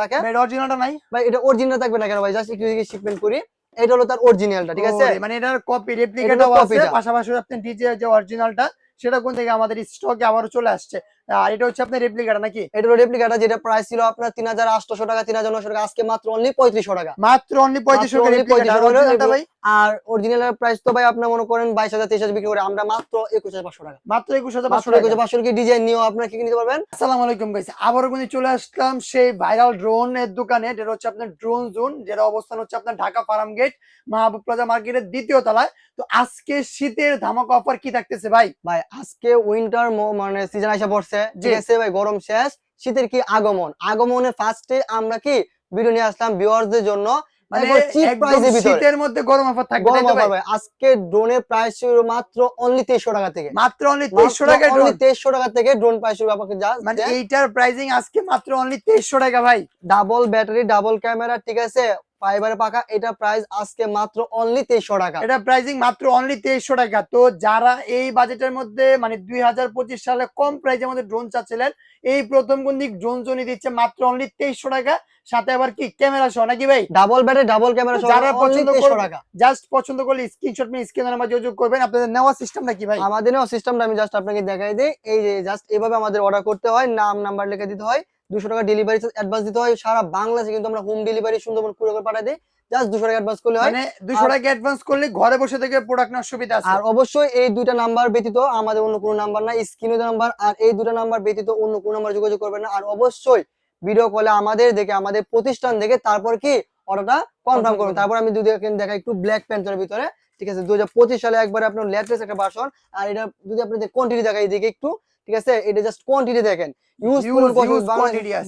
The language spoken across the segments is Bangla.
থাকে এটা অরিজিনালটা নাই। ভাই এটা অরিজিনাল থাকবে না কেন ভাই? জাস্ট একটু শিপমেন্ট করি। এটা হলো তার অরিজিনালটা ঠিক আছে? মানে এটার কপি রেপ্লিকাটাও আছে। পাশাপাশি আপনি ডিজে যে অরিজিনালটা সেটা কোন থেকে আমাদের স্টকে আবারও চলে আসছে? আর এটা হচ্ছে আপনার রেপ্লিকাটা নাকি? এটা হলো রেপ্লিকাটা যেটা প্রাইস ছিল আপনার তিন হাজার আটশো টাকা তিন হাজার নশো টাকা। আজকে মাত্র অনলি পঁয়ত্রিশশো টাকা। মাত্র অনলি পঁয়ত্রিশশো only রেপ্লিকাটা 3500 অরিজিনালটা ভাই আর অরিজিনাল প্রাইস তো ভাই আপনার মনে করেন বাইশ হাজার তেইশ হাজার বিক্রি করে আমরা মাত্র একুশ হাজার পাঁচশো টাকা। মাত্র একুশ হাজার পাঁচশো একুশ টাকা। হাজার পাঁচশো কি ডিজাইন নিয়েও আপনার কি নিতে পারবেন? আসসালামু আলাইকুম গাইস আবারও কিন্তু চলে আসলাম সেই ভাইরাল ড্রোন এর দোকানে। যেটা হচ্ছে আপনার ড্রোন জোন যেটা অবস্থান হচ্ছে আপনার Dhaka Farm Gate Mahbub Plaza মার্কেটের দ্বিতীয় তলায়। তো আজকে শীতের ধামাকা অফার কি থাকতেছে ভাই? ভাই আজকে উইন্টার মানে সিজন আসা পড়ছে। জি। ঠিক আছে ভাই গরম শেষ। শীতের কি আগমন? আগমনের ফার্স্টে আমরা কি ভিডিও নিয়ে আসলাম ভিউয়ারদের জন্য? মানে একবার cheap একদম price এর ভিতরে। শীতের মধ্যে গরম অফার থাকবে গরম তাই ভাই? আজকে ড্রোনের প্রাইস ছিল মাত্র অনলি টাকা থেকে। মাত্র অনলি টাকা অনলি টাকা থেকে ড্রোন প্রাইস শুরু আপনাকে যা মানে এইটার প্রাইসিং আজকে মাত্র অনলি টাকা ভাই। ডাবল ব্যাটারি ডাবল ক্যামেরা ঠিক আছে? ফাইবার পাকা এটা প্রাইস আজকে মাত্র অনলি তেইশশো টাকা। এটা প্রাইসিং মাত্র অনলি তেইশশো টাকা। তো যারা এই বাজেটের মধ্যে মানে দুই হাজার পঁচিশ সালে কম প্রাইসের মধ্যে ড্রোন চাচ্ছিলেন এই প্রথম কোনদিক ড্রোন জোনই দিচ্ছে মাত্র অনলি তেইশশো টাকা। সাথে আবার কি ক্যামেরা সহ নাকি ভাই? ডাবল ব্যাটারি ডাবল ক্যামেরা সহ যারা পছন্দ টাকা। জাস্ট পছন্দ করলে স্ক্রিনশট নিয়ে স্ক্রিনের নাম্বার যোগাযোগ করবেন। আপনাদের নেওয়া সিস্টেমটা কি ভাই? আমাদের নেওয়া সিস্টেমটা আমি জাস্ট আপনাকে দেখাই দিই। এই যে জাস্ট এভাবে আমাদের অর্ডার করতে হয় নাম নাম্বার লিখে দিতে হয়। দুশো টাকা ডেলিভারি অ্যাডভান্স দিতে হয়। সারা বাংলাদেশে কিন্তু আমরা হোম ডেলিভারি সুন্দরবন পুরো করে পাঠাই দিই। জাস্ট দুশো টাকা অ্যাডভান্স করলে হয়। মানে দুশো টাকা অ্যাডভান্স করলে ঘরে বসে থেকে প্রোডাক্ট নেওয়ার সুবিধা আছে। আর অবশ্যই এই দুইটা নাম্বার ব্যতীত আমাদের অন্য কোনো নাম্বার স্ক্রিনে নাম্বার আর এই দুটো নাম্বার ব্যতীত অন্য কোনো নাম্বার যোগাযোগ করবেন না। আর অবশ্যই ভিডিও কলে আমাদের দেখে আমাদের প্রতিষ্ঠান দেখে তারপর কি অর্ডারটা কনফার্ম করবেন। তারপর আমি যদি দেখাই একটু ব্ল্যাক প্যান্টের ভিতরে ঠিক আছে? দু হাজার পঁচিশ সালে একবার আপনার লেটেস্ট একটা ভার্সন আর এটা যদি আপনি কোয়ান্টিটি দেখাই এদিকে একটু ঠিক আছে? এটা জাস্ট কোয়ান্টিটি দেখেন। ইউজ।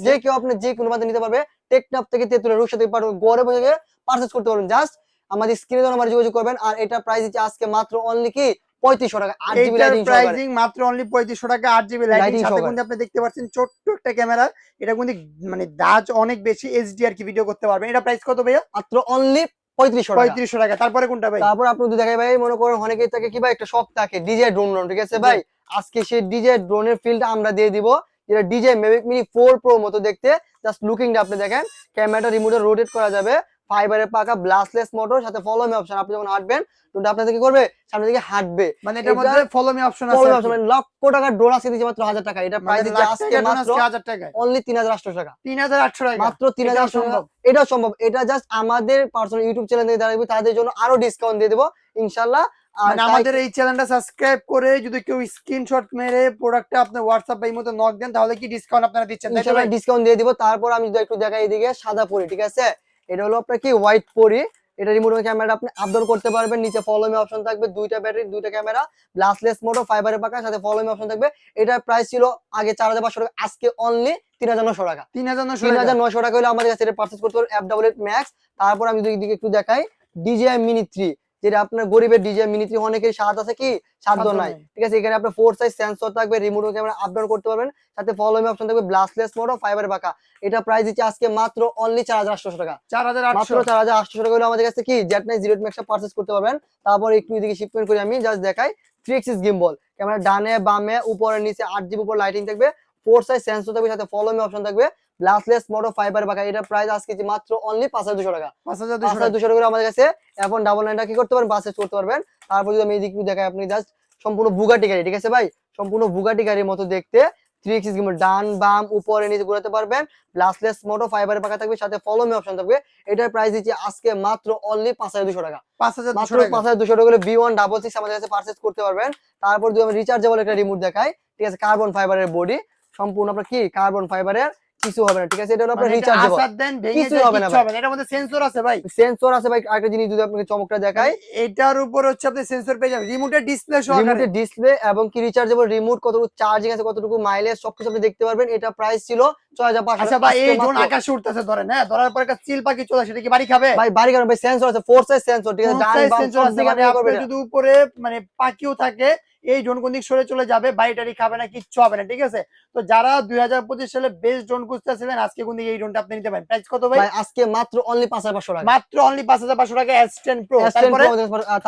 যে কেউ আপনি যে কোনো মাধ্যমে নিতে পারবে। টেকনাপ থেকে তেতুলের রুশা থেকে পারবেন গড়ে বসে পারচেজ করতে পারবেন। জাস্ট আমাদের স্ক্রিনে নাম্বার যোগাযোগ করবেন। আর এটা প্রাইস দিচ্ছে আজকে মাত্র অনলি কি পঁয়ত্রিশশো টাকা আট জিবি লাইটিং প্রাইসিং মাত্র অনলি পঁয়ত্রিশশো টাকা আট জিবি লাইটিং সাথে কিন্তু আপনি দেখতে পাচ্ছেন ছোট্ট একটা ক্যামেরা এটা কিন্তু মানে দাজ অনেক বেশি এইচডি আর কি ভিডিও করতে পারবেন। এটা প্রাইস কত ভাইয়া? মাত্র অনলি পঁয়ত্রিশশো টাকা। পঁয়ত্রিশশো টাকা। তারপরে কোনটা ভাই? তারপর আপনি যদি দেখাই ভাই মনে করেন অনেকেই থাকে কি ভাই একটা শখ থাকে ডিজে ড্রোন ড্রোন ঠিক আছে ভাই? আজকে সেই ডিজে ড্রোনের ফিল্ড আমরা দিয়ে দিব। যেটা DJI Mavic Mini four Pro মতো দেখতে। জাস্ট লুকিংটা আপনি দেখেন। ক্যামেরাটা রিমোটে রোটেট করা যাবে। ফাইবারের পাকা ব্লাস্টলেস মোটর সাথে ফলো মি অপশন আপনি যখন হাঁটবেন ড্রোনটা আপনাদের কি করবে? সামনে দিকে হাঁটবে। মানে এটার মধ্যে ফলো মি অপশন আছে অপশন মানে লক্ষ টাকার ড্রোন আছে দিচ্ছে মাত্র হাজার টাকা এটা প্রাইস মানে দিচ্ছে আজকে মাত্র আজকে হাজার টাকায়। অনলি তিন হাজার আটশো টাকা। তিন হাজার আটশো টাকা। মাত্র তিন হাজার এটাও সম্ভব। এটাও সম্ভব। এটা জাস্ট আমাদের পার্সোনাল ইউটিউব চ্যানেল থেকে দাঁড়াবে তাদের জন্য আরও ডিসকাউন্ট দিয়ে দেবো ইনশাল্লাহ আর মানে আমাদের এই চ্যানেলটা সাবস্ক্রাইব করে যদি কেউ স্ক্রিনশট মেরে প্রোডাক্টটা আপনার হোয়াটসঅ্যাপ বা এই মতো নক দেন তাহলে কি ডিসকাউন্ট আপনারা দিচ্ছেন? তাই? ডিসকাউন্ট দিয়ে দিব। তারপর আমি যদি একটু দেখাই এদিকে সাদা পরি ঠিক আছে? এটা হলো আপনার কি হোয়াইট পরি। এটা রিমোট ক্যামেরা আপনি আপডাউন করতে পারবেন। নিচে ফলোমি অপশন থাকবে দুইটা ব্যাটারি দুইটা ক্যামেরা ব্লাসলেস মোটো ফাইবারের পাকা সাথে ফলোমি অপশন থাকবে। এটার প্রাইস ছিল আগে চার হাজার পাঁচশো টাকা আজকে অনলি তিন হাজার নশো টাকা। তিন হাজার নশো তিন হাজার নশো টাকা হলে আমাদের কাছে এটা পার্চেস করতে পারবেন এফ ডাবল এইট ম্যাক্স তারপর আমি যদি একটু দেখাই ডিজিআই মিনি থ্রি যেটা আপনার গরিবের ডিজিআই মিনি থ্রি অনেকের স্বাদ আছে কি? সাধ্য নাই। ঠিক আছে এখানে আপনার ফোর সাইজ সেন্সর থাকবে রিমোট ক্যামেরা আপ ডাউন করতে পারবেন। সাথে ফলো মি অপশন থাকবে ব্লাস্টলেস মোড ফাইবার বাঁকা। এটা প্রাইস দিচ্ছে আজকে মাত্র অনলি চার হাজার আটশো টাকা। চার হাজার মাত্র চার হাজার আটশো টাকা হলে আমাদের কাছে কি? জেট নাই জিরো ম্যাক্সটা পার্চেস করতে পারবেন। তারপর একটু এদিকে শিপমেন্ট করে আমি জাস্ট দেখাই। থ্রি এক্সিস গিম্বল ক্যামেরা ডানে বামে উপরে নিচে আট জিবি উপর লাইটিং থাকবে। ফোর সাইজ সেন্সর থাকবে সাথে ফলো অপশন থাকবে। গ্লাসলেস মোটো ফাইবার বাঁকা এটা প্রাইস আজকে যে মাত্র অনলি পাঁচ হাজার দুশো টাকা। পাঁচ হাজার পাঁচ দুশো টাকা করে আমাদের কাছে এখন ডাবল নাইনটা কি করতে পারেন পার্চেস করতে পারবেন। তারপর যদি আমি এদিকে দেখাই আপনি জাস্ট সম্পূর্ণ বুগাটি গাড়ি ঠিক আছে ভাই? সম্পূর্ণ বুগাটি গাড়ির মতো দেখতে। থ্রি এক্সিস গিম্বল ডান বাম উপরে নিচে ঘোরাতে পারবেন। গ্লাসলেস মোটো ফাইবারের পাকা থাকবে সাথে ফলো মি অপশন থাকবে। এটার প্রাইস দিচ্ছি আজকে মাত্র অনলি পাঁচ হাজার দুশো টাকা। পাঁচ হাজার মাত্র পাঁচ হাজার দুশো টাকা বি ওয়ান ডাবল সিক্স আমাদের কাছে পার্চেস করতে পারবেন। তারপর যদি আমি রিচার্জেবল একটা রিমোট দেখাই ঠিক আছে কার্বন ফাইবারের বডি সম্পূর্ণ আপনার কি? কার্বন ফাইবারের কিছু হবে না ঠিক আছে? এটা হলো আপনার মানে রিচার্জেবল আসার দেন ভেঙে কিছু হবে না। এটার মধ্যে সেন্সর আছে ভাই। সেন্সর আছে ভাই আরেকটা জিনিস যদি আপনাকে চমকটা দেখাই। এটার উপর হচ্ছে আপনি সেন্সর পেয়ে যাবেন। রিমোটের ডিসপ্লে সহকারে রিমোটের ডিসপ্লে এবং কি রিচার্জেবল রিমোট কতটুকু চার্জিং আছে কতটুকু মাইলেজ সবকিছু আপনি দেখতে পারবেন। এটা প্রাইস ছিল ছয় হাজার পাঁচশো আচ্ছা ভাই এই ড্রোন আকাশে উঠতেছে ধরেন হ্যাঁ? ধরার পর একটা চিল পাখি চলে সেটা কি বাড়ি খাবে? ভাই বাড়ি খাবে ভাই সেন্সর আছে ফোর সাইজ সেন্সর ঠিক আছে? ডান বাম সব আছে? মানে আপনি যদি উপরে মানে পাখিও থাকে এই ড্রোন কোন দিক সরে চলে যাবে বাড়িটারি খাবে না কিচ্ছু হবে না ঠিক আছে? তো যারা দুই হাজার পঁচিশ সালে বেস্ট ড্রোন খুঁজতেছিলেন আজকে কোন দিকে এই ড্রোনটা আপনি নিতে পারেন? প্রাইস কত ভাই? আজকে মাত্র অনলি পাঁচ হাজার পাঁচশো টাকা। মাত্র অনলি পাঁচ হাজার পাঁচশো টাকা এস টেন প্রো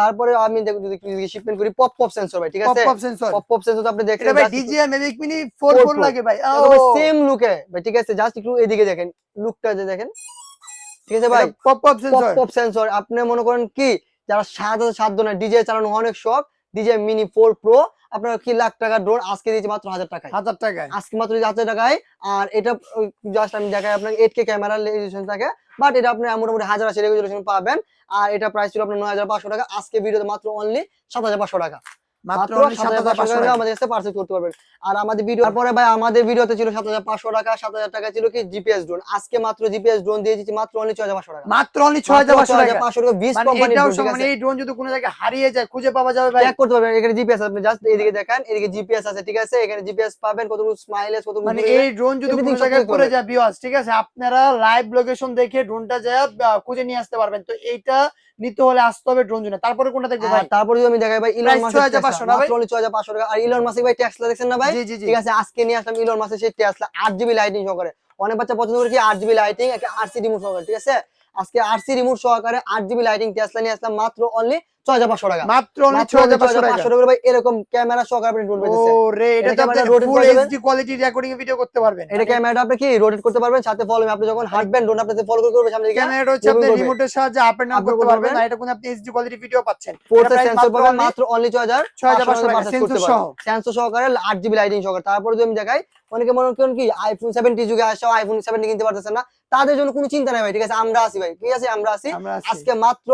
তারপরে? আমি যদি শিপমেন্ট করি পপ পপ সেন্সর ভাই ঠিক আছে? Pop sensor pop pop sensor আপনি দেখেন ভাই ডিজিআই ম্যাজিক মিনি ফোর 4 লাগে ভাই। সেম লুকে ভাই ঠিক আছে? জাস্ট একটু এদিকে দেখেন লুকটা যে দেখেন। ঠিক আছে ভাই? Pop pop pop sensor pop sensor আপনি মনে করেন কি যারা সাত সাত না ডিজে চালানো অনেক শখ ডিজে মিনি ফোর প্রো আপনার কি লাখ টাকা ড্রোন আজকে দিয়েছে মাত্র হাজার টাকায়। হাজার টাকায়। আজকে মাত্র হাজার টাকায়। আর এটা জাস্ট আমি দেখাই আপনাকে এইট কে ক্যামেরা রেজুলেশন থাকে। বাট এটা আপনি মোটামুটি হাজার আশি রেজুলেশন পাবেন। আর এটা প্রাইস ছিল আপনার নয় হাজার পাঁচশো টাকা। আজকে ভিডিওতে মাত্র অনলি সাত হাজার পাঁচশো টাকা। মাত্র মাত্র only সাত হাজার পাঁচশো টাকা আমাদের কাছে পার্সেল করতে পারবেন। আর আমাদের ভিডিও তারপরে ভাই আমাদের ভিডিওতে ছিল সাত হাজার পাঁচশো টাকা সাত হাজার টাকা ছিল কি জিপিএস ড্রোন আজকে মাত্র জিপিএস ড্রোন দিয়ে দিচ্ছি মাত্র অনলি ছয় হাজার পাঁচশো টাকা। মাত্র অনলি ছয় হাজার পাঁচশো টাকা। পাঁচশো টাকা বিশ কোম্পানি এটাও সব- এই ড্রোন যদি কোনো জায়গায় হারিয়ে যায় খুঁজে পাওয়া যাবে ভাই। ট্র্যাক করতে পারবেন এখানে জিপিএস আপনি জাস্ট এদিকে দেখেন এদিকে জিপিএস আছে ঠিক আছে? এখানে জিপিএস পাবেন স্মাইলেস মানে এই ড্রোন যদি কোনো জায়গায় ঠিক পড়ে যায় ভিউয়ার্স ঠিক আছে? আপনারা লাইভ লোকেশন দেখে ড্রোনটা আহ, খুঁজে নিয়ে আসতে পারবেন। তো এইটা নিতে হলে আসতে হবে ড্রোন জোনে তারপরে কোনটা দেখব ভাই? তারপরে যদি আমি দেখাই ভাই ইলন মাসে 6500 না ভাই? মাত্র অনলি ছয় হাজার পাঁচশো টাকা। আর ইলন মাসে ভাই টেসলা দেখছেন না ভাই? ঠিক আছে আজকে নিয়ে আসলাম ইলন মাসে সেই 8 জিবি লাইটিং সহকারে। অনেক বাচ্চা পছন্দ করে কি 8 জিবি লাইটিং একটা আরসি রিমোট সহকারে ঠিক আছে? আজকে আরসি রিমোট সহকারে 8 জিবি লাইটিং টেসলা নিয়ে আসলাম মাত্র অনলি ছয় হাজার পাঁচশো টাকা। মাত্র অনলি মাত্র ছয় হাজার ছয় পাঁচশো হাজার টাকা। পাঁচশো টাকা। ভাই এরকম ক্যামেরা সহকারে আপনি ড্রোন পেতেছে ও এটা এটা তো আপনি full HD quality recording video করতে পারবেন। এটা ক্যামেরাটা আপনি কি রোটেট করতে পারবেন? সাথে ফলো আপনি যখন হাঁটবেন ড্রোন আপনাকে ফলো করবে সামনে দিকে? ক্যামেরাটা হচ্ছে আপনি রিমোটের সাহায্যে আপ এন্ড ডাউন করতে পারবেন। করবেন। এটা কোনো আপনি এইচডি কোয়ালিটি ভিডিও পাচ্ছেন। ফোর্থ সেন্সর পাবেন মাত্র অনলি ছয় হাজার 6500 টাকা, sensor সহ। সেন্সর সহকারে আট জিবি লাইটিং সহকারে। তারপরে যদি আমি দেখাই অনেকে মনে করেন কি আইফোন সেভেন্টি যুগে আসা আইফোন সেভেন্টি কিনতে পারতেছেন না। তাদের জন্য কোনো চিন্তা নাই ভাই ঠিক আছে? আমরা আছি ভাই ঠিক আছে? আমরা আছি। আমরা আছি। আজকে মাত্র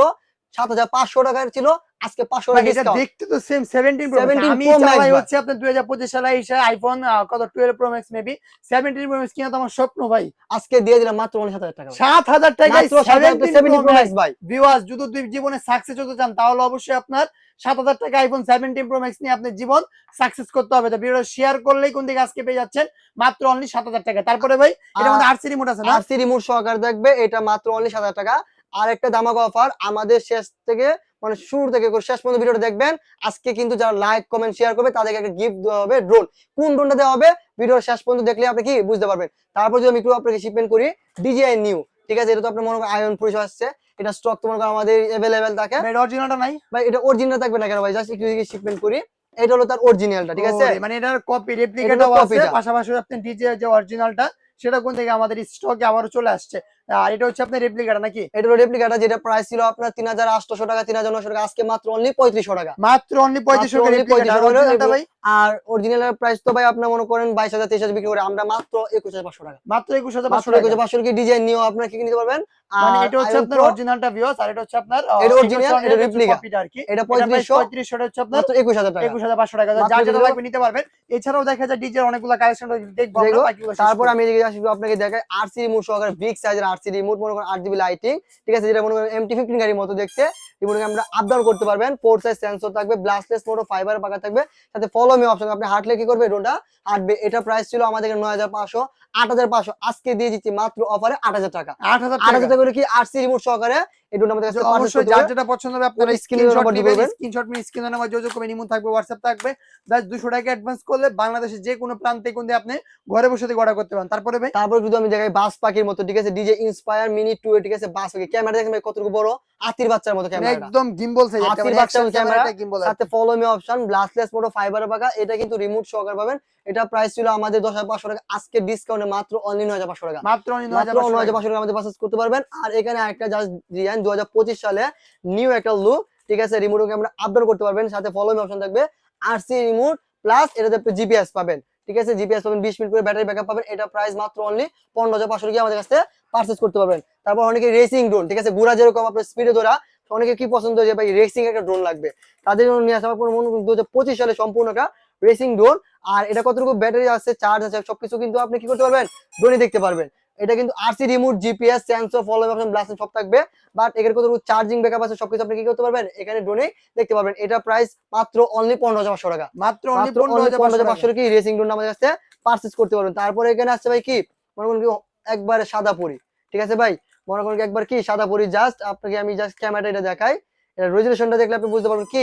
সাত হাজার পাঁচশো টাকার ছিল আজকে পাঁচশো টাকা এটা দেখতে তো সেম 17 প্রো আমি চালাই হচ্ছে আপনার 2025 সালে এসে আইফোন কত 12 Pro Max maybe 17 Pro Max কিনা তো আমার স্বপ্ন ভাই। আজকে দিয়ে দিলাম মাত্র সাত হাজার টাকা। ভাই। 7000 টাকায় মাত্র 17 সেভেন্টি প্রো ম্যাক্স ভাই। ভিউয়ার্স যদি তুই জীবনে সাকসেস হতে চান তাহলে অবশ্যই আপনার 7000 টাকা আইফোন 17 প্রো ম্যাক্স নিয়ে আপনার জীবন সাকসেস করতে হবে। তো ভিডিও শেয়ার করলেই কোন দিকে আজকে পেয়ে যাচ্ছেন মাত্র অনলি 7000 টাকা। তারপরে ভাই এর মধ্যে আরসি রিমোট আছে না? আরসি রিমোট সহকারে দেখবে এটা মাত্র অনলি সাত হাজার টাকা। আর একটা দামাকা অফার আমাদের শেষ থেকে মানে শুরু থেকে শেষ পর্যন্ত ভিডিওটা দেখবেন। আজকে কিন্তু যারা লাইক কমেন্ট শেয়ার করবে তাদেরকে একটা গিফট দেওয়া হবে ড্রোন কোন ড্রোনটা দেওয়া হবে? ভিডিওর শেষ পর্যন্ত দেখলে আপনি কি বুঝতে পারবেন। তারপর যদি আমি একটু আপনাকে শিপমেন্ট করি ডিজিআই নিউ ঠিক আছে? এটা তো আপনার মনে করেন আয়রন পরিষেবা আসছে। এটা স্টক তোমার আমাদের অ্যাভেলেবেল থাকে। ভাই অরিজিনালটা নাই? ভাই এটা অরিজিনাল থাকবে না কেন ভাই? জাস্ট একটু শিপমেন্ট করি এটা হলো তার অরিজিনালটা ঠিক আছে? মানে এটার কপি এটা রেপ্লিকাটাও আছে। পাশাপাশি আপনি ডিজে যে অরিজিনালটা সেটা কোন থেকে আমাদের স্টকে আবারও চলে আসছে? আর এটা হচ্ছে আপনার রেপ্লিকাটা নাকি? এটা হলো রেপ্লিকাটা যেটা প্রাইস ছিল আপনার তিন হাজার আটশো টাকা তিন হাজার নশো টাকা। আজকে মাত্র অনলি পঁয়ত্রিশশো টাকা। মাত্র অনলি পঁয়ত্রিশশো only রেপ্লিকাটা 3500 অরিজিনালটা ভাই আর অরিজিনাল প্রাইস তো ভাই আপনার মনে করেন বাইশ হাজার তেইশ হাজার বিক্রি করে। আমরা মাত্র একুশ হাজার পাঁচশো টাকা। মাত্র একুশ হাজার পাঁচশো টাকা। একুশ পাঁচশো ডিজাইন নিয়েও আপনার কি নিতে পারবেন? মানে এটা হচ্ছে আপনার অরিজিনালটা ভিউস আর এটা হচ্ছে আপনার এটা original, এটা replica। কপিটা আর কি। এটা 3500 পঁয়ত্রিশশো হচ্ছে আপনার মাত্র একুশ হাজার টাকা। একুশ হাজার পাঁচশো টাকা। মাত্র যেটা লাগবে নিতে পারবেন। এছাড়াও দেখা যায় ডিজের অনেকগুলো কালেকশন দেখব আমরা, বাকিগুলো তারপর আমি এদিকে আসি আপনাকে দেখাই আরসি রিমোট সহকারে বিগ সাইজের আরসি রিমোট মনে করেন আট জিবি লাইটিং ঠিক আছে যেটা মনে করেন এমটি ফিফটিন গাড়ির মতো দেখতে। রিমোটকে আমরা আপ ডাউন করতে পারবেন। ফোর সাইজ সেন্সর থাকবে ব্লাস্টলেস মোটো ফাইবার পাকা থাকবে। সাথে ফলো মি অপশন আপনি হাঁটলে কি করবে ড্রোনটা হাঁটবে। এটা প্রাইস ছিল আমাদের নয় হাজার পাঁচশো আট হাজার পাঁচশো। আজকে দিয়ে দিচ্ছি মাত্র অফারে আট হাজার টাকা। আট হাজার আট টাকা। করে কি আরসি রিমোট সহকারে? এই ড্রোন আমাদের কাছে অবশ্যই যার যেটা পছন্দ হবে আপনারা স্ক্রিনশট দেবেন। স্ক্রিনশট নিয়ে স্ক্রিনের নাম্বার যোগাযোগ করে নিমন থাকবে হোয়াটসঅ্যাপ থাকবে। জাস্ট 200 টাকা অ্যাডভান্স করলে বাংলাদেশের যে কোনো প্রান্তে কোন আপনি ঘরে বসে থেকে অর্ডার করতে পারেন। তারপরে ভাই? তারপর যদি আমি দেখাই বাস পাখির মতো ঠিক আছে? ডিজে ইন্সপায়ার মিনি টু ঠিক আছে? বাস পাখি। ক্যামেরা দেখেন ভাই কতটুকু বড়? আতির বাচ্চার মতো মানে ক্যামেরা একদম গিম্বল সাইজ হাতির মানে বাচ্চার ক্যামেরা, গিম্বল সাথে follow me option brushless motor fibre পাকা এটা কিন্তু রিমোট সহকারে পাবেন। এটা প্রাইস ছিল আমাদের দশ হাজার পাঁচশো টাকা। আজকে ডিসকাউন্টে মাত্র অনলি নয় হাজার পাঁচশো টাকা। মাত্র হাজার পাঁচশো টাকা। আমাদের পারচেস করতে পারবেন। আর এখানে একটা জাস্ট ডিজাইন দু হাজার পঁচিশ সালে নিউ একটা লুক ঠিক আছে? রিমোট আমরা আপডেট করতে পারবেন, সাথে ফলো মি অপশন থাকবে আরসি রিমোট প্লাস এটাতে আপনি জিপিএস পাবেন, ঠিক আছে? জিপিএস পাবেন, বিশ মিনিট করে ব্যাটারি ব্যাকআপ পাবেন, এটা প্রাইস মাত্র অনলি পনেরো হাজার পাঁচশো আমাদের কাছে পারচেস করতে পারবেন। তারপর অনেকে রেসিং ড্রোন ঠিক আছে? ঘোরা যেরকম আপনার স্পিডে ধরা, অনেকে কি পছন্দ যে ভাই রেসিং একটা ড্রোন লাগবে? তাদের জন্য নিয়ে আসা আমার মনে দু হাজার পঁচিশ সালে সম্পূর্ণ একটা রেসিং ড্রোন আর এটা কতটুকু ব্যাটারি আছে চার্জ আছে, সবকিছু কিন্তু আপনি কি করতে পারবেন? ড্রোনই দেখতে পারবেন। এটা কিন্তু RC remote GPS sensor follow option blast সব থাকবে। বাট এখানে কতটুকু চার্জিং ব্যাকআপ আছে সবকিছু আপনি কি করতে পারবেন? এখানে ড্রোনে দেখতে পারবেন এটা প্রাইস মাত্র অনলি পনেরো হাজার পাঁচশো টাকা। মাত্র অনলি মাত্র পনেরো হাজার পনেরো হাজার পাঁচশো পাঁচশো কি রেসিং ড্রোন আমাদের কাছে পারচেস করতে পারবেন। তারপরে এখানে আসছে ভাই কি? মনে করুন কি একবারে সাদা পরি। ঠিক আছে ভাই? মনে করুন কি একবার কি সাদা পরি জাস্ট আপনাকে আমি জাস্ট ক্যামেরাটা এটা দেখাই। এটা রেজুলেশনটা দেখলে আপনি বুঝতে পারবেন কি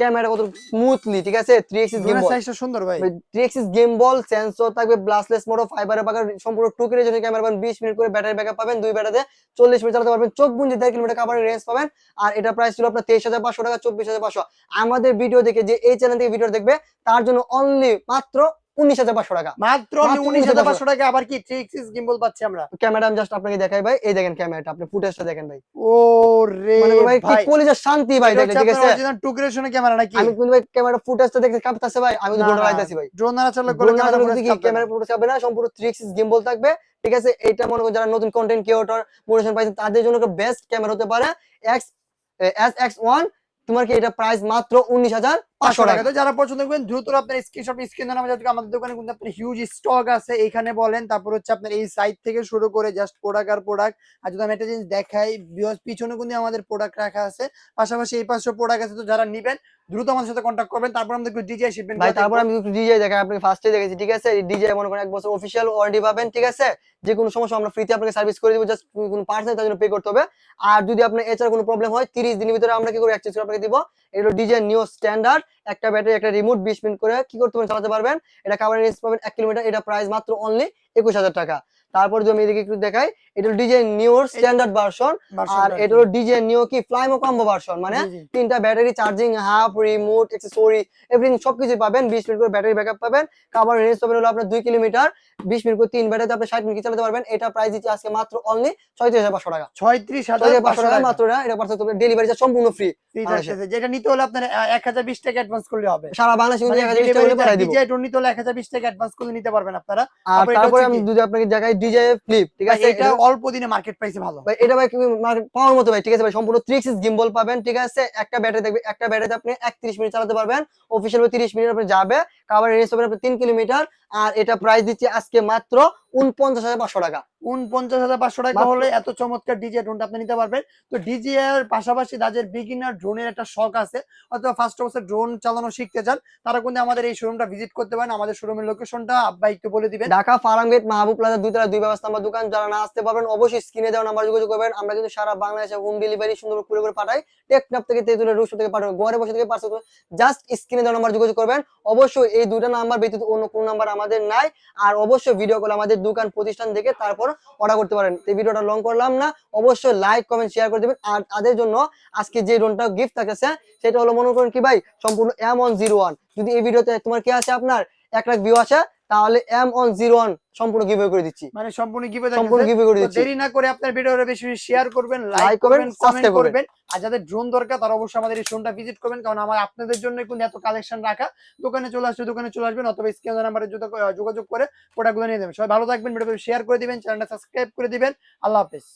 ক্যামেরা কত স্মুথলি ঠিক আছে? 3x গেম বল সাইজটা সুন্দর ভাই। 3x গেম বল সেন্সর থাকবে ব্লাস্টলেস মোড ফাইবারের পাকা সম্পূর্ণ টুকের জন্য ক্যামেরা পাবেন বিশ মিনিট করে ব্যাটারি ব্যাকআপ পাবেন দুই ব্যাটারিতে চল্লিশ মিনিট চালাতে পারবেন চোখ বুঞ্জি দেড় কিলোমিটার কাভারের রেঞ্জ পাবেন আর এটা প্রাইস ছিল আপনার তেইশ হাজার পাঁচশো টাকা চব্বিশ হাজার পাঁচশো। আমাদের ভিডিও দেখে যে এই চ্যানেল থেকে ভিডিও দেখবে তার জন্য অনলি মাত্র উনিশ হাজার পাঁচশো টাকা। মাত্র উনিশ হাজার পাঁচশো টাকা। আবার কি থ্রি এক্সিস গিম্বল পাচ্ছি আমরা? ক্যামেরা আমি জাস্ট আপনাকে দেখাই ভাই। এই দেখেন ক্যামেরাটা আপনি ফুটেজটা দেখেন ভাই। ও রে মানে ভাই কি ভাই। শান্তি ভাই দেখেন ঠিক আছে? টুকরেশনে ক্যামেরা নাকি? আমি কিন্তু ভাই ক্যামেরা ফুটেজটা দেখতে কাঁপতাছে ভাই। আমি তো না, ড্রোন না। ভাই। ড্রোন নাড়া চালালে ড্রোন ক্যামেরা না ফুটেজ কি? ক্যামেরা ফুটেজ হবে না সম্পূর্ণ থ্রি এক্সিস গিম্বল থাকবে। ঠিক আছে এইটা মনে করেন যারা নতুন কন্টেন্ট ক্রিয়েটর মোটিভেশন পাইছেন তাদের জন্য বেস্ট ক্যামেরা হতে পারে। এক্স এস এক্স ওয়ান তোমার কি এটা প্রাইস মাত্র উনিশ হাজার? পাঁচশো টাকা। তো যারা পছন্দ করবেন দ্রুত আপনার স্ক্রিনশট স্ক্রিন নামে আমাদের দোকানে কিন্তু আপনার হিউজ স্টক আছে এখানে বলেন। তারপর হচ্ছে আপনার এই সাইট থেকে শুরু করে জাস্ট প্রোডাক্ট আর প্রোডাক্ট আর যদি আমি একটা জিনিস দেখাই পিছনে কিন্তু আমাদের প্রোডাক্ট রাখা আছে। পাশাপাশি এই পাশে প্রোডাক্ট আছে তো যারা নিবেন দ্রুত আমাদের সাথে কন্ট্যাক্ট করবেন। তারপর আমাদের ভাই তারপর আমি দেখাই ফার্স্টে দেখেছি ঠিক আছে? মনে করেন এক বছর অফিসিয়াল ওয়ারেন্টি পাবেন ঠিক আছে? যে কোনো সমস্যা আমরা ফ্রিতে আপনাকে সার্ভিস করে দিব জাস্ট কোনো পার্টস তার জন্য পে করতে হবে। আর যদি আপনার এছাড়া কোনো প্রবলেম হয় তিরিশ দিনের ভিতরে আমরা কি করে এক্সচেঞ্জ করে আপনাকে দিব? এগুলো ডিজে নিউ স্ট্যান্ডার্ড একটা ব্যাটারি একটা রিমোট বিশ মিনিট করে কি করতে পারেন চালাতে পারবেন? এটা কাভারেজ পাবেন এক কিলোমিটার এটা প্রাইস মাত্র অনলি একুশ হাজার টাকা। তারপর যদি আমি এদিকে একটু দেখাই এটা ডিজে নিউ স্ট্যান্ডার্ড ভার্সন আর এটা হলো ডিজে নিউ কি ফ্লাইমো কম্বো ভার্সন মানে তিনটা battery charging hub remote accessory everything সবকিছু পাবেন বিশ মিনিট করে ব্যাটারি ব্যাকআপ পাবেন কাভার রেঞ্জ পাবেন হলো আপনার দুই কিলোমিটার বিশ মিনিট করে তিন ব্যাটারিতে আপনি ষাট মিনিট চালাতে পারবেন এটা প্রাইস দিচ্ছি আজকে মাত্র অনলি ছয়ত্রিশ হাজার পাঁচশো টাকা। ছয়ত্রিশ ছয় হাজার পাঁচশো টাকা মাত্র না এটা পাঁচশো ডেলিভারি চার্জ সম্পূর্ণ ফ্রি। যেটা নিতে হলে আপনার এক হাজার বিশ টাকা অ্যাডভান্স করলে হবে। সারা বাংলাদেশে মানে এক হাজার বিশ টাকা করে পাঠাই দিব। ডিজে ড্রোন নিতে হলে এক হাজার বিশ টাকা অ্যাডভান্স করলে নিতে পারবেন আপনারা। আর তারপরে আমি যদি আপনাকে দেখাই ডিজে ফ্লিপ ঠিক আছে? এটা- অল্প দিনে মার্কেট প্রাইসে ভালো। ভাই, এটা ভাই পাওয়ার মতো ভাই, ঠিক আছে ভাই, সম্পূর্ণ থ্রি এক্সিস গিম্বল পাবেন, ঠিক আছে? একটা ব্যাটারি দেখবে একটা ব্যাটারিতে আপনি একত্রিশ মিনিট চালাতে পারবেন। অফিসিয়াল তিরিশ মিনিট আপনি যাবে কাবার রেঞ্জ পাবেন আপনি তিন কিলোমিটার আর এটা প্রাইস দিচ্ছি আজকে মাত্র উনপঞ্চাশ হাজার পাঁচশো টাকা। উনপঞ্চাশ হাজার পাঁচশো টাকা হলে এত চমৎকার ডিজে ড্রোনটা আপনি নিতে পারবেন। তো ডিজে এর পাশাপাশি যাদের বিগিনার ড্রোনের একটা শখ আছে। অথবা ফার্স্ট অবস্থায় ড্রোন চালানো শিখতে চান তারা কিন্তু আমাদের এই শোরুমটা ভিজিট করতে পারেন। আমাদের শোরুমের লোকেশনটা আব্বা একটু বলে দিবেন। Dhaka Farm Gate Mahbub Plaza দুই ব্যবস্থা আমার দোকান। যারা না আসতে পারবেন অবশ্যই স্ক্রিনে দেওয়া নাম্বার যোগাযোগ করবেন। আমরা কিন্তু সারা বাংলাদেশে হোম ডেলিভারি সুন্দর করে করে পাঠাই। টেকনাপ থেকে তেতুলের রুশো থেকে পাঠাবো ঘরে বসে থেকে পার্সেল জাস্ট স্ক্রিনে দেওয়া নাম্বার যোগাযোগ করবেন। অবশ্যই এই দুইটা নাম্বার ব্যতীত অন্য কোনো নাম্বার আমাদের নাই। আর অবশ্যই ভিডিও কল আমাদের দোকান প্রতিষ্ঠান দেখে তারপর অর্ডার করতে পারেন। এই ভিডিওটা লং করলাম না, অবশ্যই লাইক কমেন্ট শেয়ার করে দেবেন। আর তাদের জন্য আজকে যে ড্রোনটা গিফট থাকছে সেটা হলো মনে করেন কি ভাই, সম্পূর্ণ এম ওয়ান জিরো ওয়ান যদি এই ভিডিওতে তোমার কি আছে আপনার, এক লাখ ভিউ আছে তাহলে এম ওয়ান জিরো ওয়ান সম্পূর্ণ গিভ করে দিচ্ছি। মানে সম্পূর্ণ গিভে সম্পূর্ণ গিভ করে দিচ্ছি। দেরি না করে আপনার ভিডিওটা বেশি বেশি শেয়ার করবেন লাইক করবেন, কমেন্ট করবেন। আর যাদের ড্রোন দরকার তারা অবশ্যই আমাদের এই শোরুমটা ভিজিট করবেন। কারণ আমার আপনাদের জন্য কিন্তু এত কালেকশন রাখা। দোকানে চলে আসবে দোকানে চলে আসবেন অথবা স্ক্রিন নাম্বারে যোগাযোগ করে প্রোডাক্টগুলো নিয়ে নেবেন। সবাই ভালো থাকবেন ভিডিও শেয়ার করে দিবেন চ্যানেলটা সাবস্ক্রাইব করে দিবেন। আল্লাহ হাফেজ।